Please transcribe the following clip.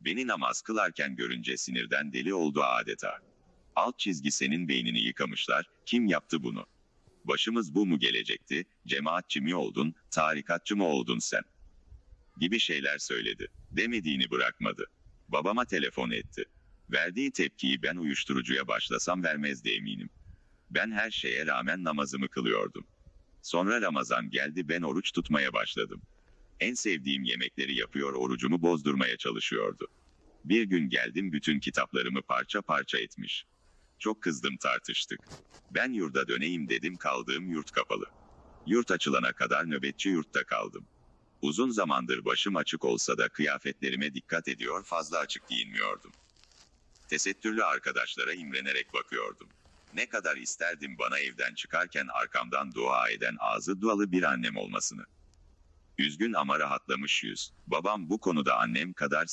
Beni namaz kılarken görünce sinirden deli oldu adeta. Alt çizgi senin beynini yıkamışlar, kim yaptı bunu? Başımız bu mu gelecekti, cemaatçi mi oldun, tarikatçı mı oldun sen? Gibi şeyler söyledi. Demediğini bırakmadı. Babama telefon etti. Verdiği tepkiyi ben uyuşturucuya başlasam vermezdi eminim. Ben her şeye rağmen namazımı kılıyordum. Sonra Ramazan geldi ben oruç tutmaya başladım. En sevdiğim yemekleri yapıyor orucumu bozdurmaya çalışıyordu. Bir gün geldim bütün kitaplarımı parça parça etmiş. Çok kızdım tartıştık. Ben yurda döneyim dedim kaldığım yurt kapalı. Yurt açılana kadar nöbetçi yurtta kaldım. Uzun zamandır başım açık olsa da kıyafetlerime dikkat ediyor fazla açık giyinmiyordum. Tesettürlü arkadaşlara imrenerek bakıyordum. Ne kadar isterdim bana evden çıkarken arkamdan dua eden ağzı dualı bir annem olmasını. Üzgün ama rahatlamış yüz. Babam bu konuda annem kadar